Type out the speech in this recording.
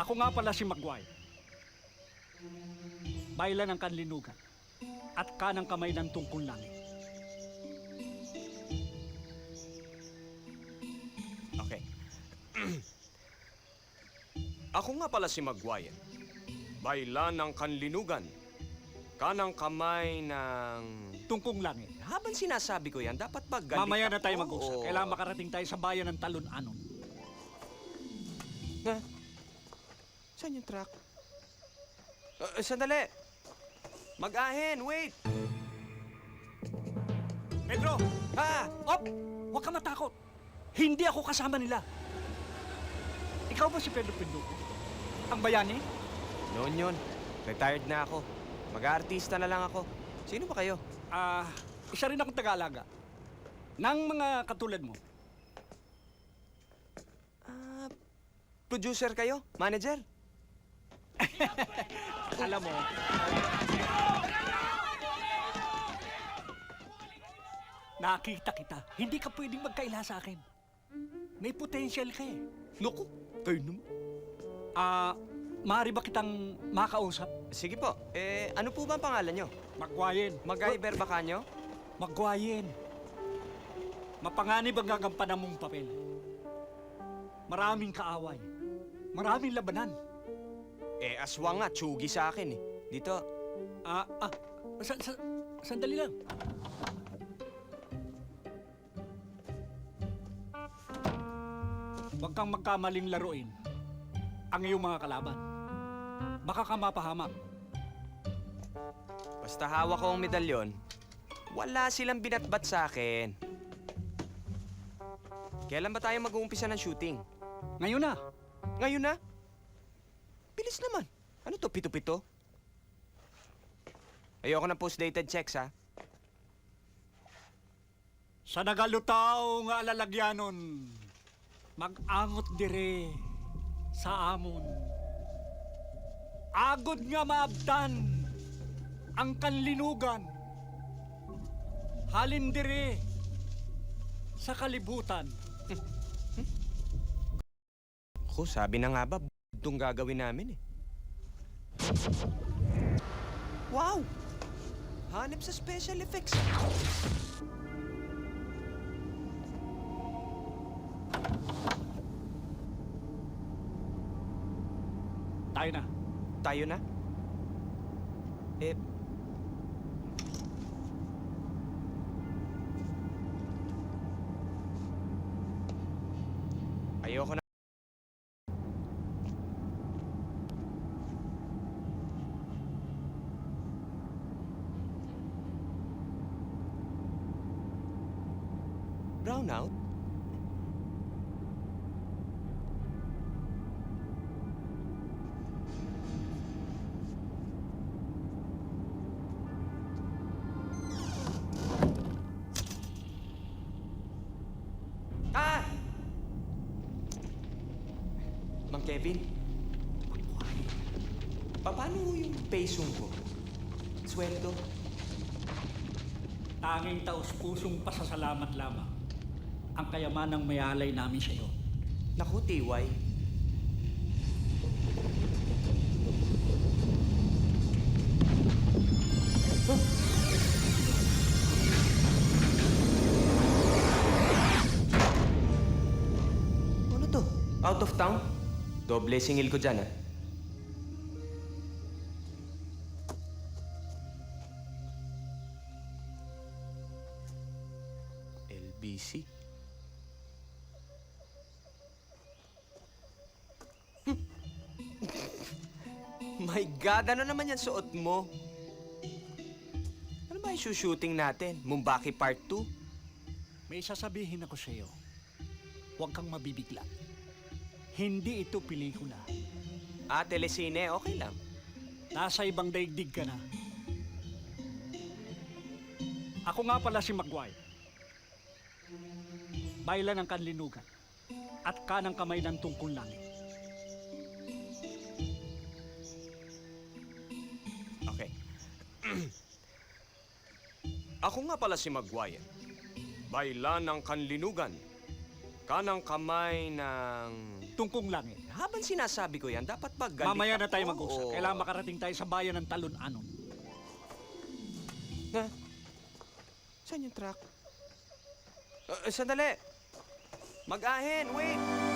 Ako nga pala si Magway. Bailan ng kanlinugan at kanang kamay ng tungkol langit. Okay. Ako nga pala si Magwayan. Bailan ng kanlinugan. Kanang kamay ng... Tungkong langit. Habang sinasabi ko yan, dapat ba galit Mamaya na tayo mag-usap. Kailangan makarating tayo sa bayan ng Talon-Anon. Ha? Saan yung truck? Uh, sandali! Mag-ahen, wait! Pedro! Ha? Op! Huwag ka matakot. Hindi ako kasama nila. Ikaw ba si Pedro Pinduco? Ang bayani? Noon yun. Retired na ako. Mag-aartista na lang ako. Sino ba kayo? Ah, isa rin akong taga-alaga. Nang mga katulad mo. Ah, producer kayo? Manager? Alam mo, nakita kita. Hindi ka pwedeng magkaila sa akin. May potential ka eh. Naku, kayo naman. Ah, maaari ba kitang makausap? Sige po. Eh, ano po ba ang pangalan nyo? Magwayin. MacGyver ba kanyo? Magwayin. Mapanganib ang gagampanan mong papel. Maraming kaaway. Maraming labanan. Eh, aswang nga. Tsugi sa akin eh. Dito. Ah, ah, sa, sa, sandali lang. Huwag kang magkamaling laruin ang iyong mga kalaban. Baka ka mapahamak. Basta hawak ko ang medalyon, wala silang binatbat sa akin. Kailan ba tayo mag-uumpisa ng shooting? Ngayon na, Ngayon na? Bilis naman. Ano to, pito-pito? Ayoko ng post-dated checks, ha? sa nagalutaw nga alalagyanon, mag-angot dire sa amon. Agod nga maabdan ang kanlinugan. Halin dire sa kalibutan. Ako, sabi na nga ba, itong gagawin namin eh. Wow! Hanip sa special effects. Tayo na. Tayo na? Eh... Ayoko na. Brownout? Ah! Mang Kevin? Pa- Paano yung pesong ko? Sweldo? Tanging taus-pusong pasasalamat lamang ang kayamanang mayalay namin sa iyo. Naku, TY. Ano to? Out of town? Doble singil ko dyan, ah. LBC? My God, ano naman yan suot mo? Ano ba yung shooting natin? Mumbaki Part 2? May sasabihin ako sa iyo. Huwag kang mabibigla. Hindi ito pelikula. Ah, telesine, okay lang. Nasa ibang daigdig ka na. Ako nga pala si Magway. Bailan ng kanlinugan at kanang kamay ng tungkol langit. Ako nga pala si Magwayan. Bailan ng kanlinugan. Kanang kamay ng... tungkong langit. Habang sinasabi ko yan, dapat galit Mamaya na tayo mag-usap. Kailangan makarating tayo sa bayan ng Talon-Anon. Ha? Saan yung truck? Uh, sandali! Mag-ahen, wait!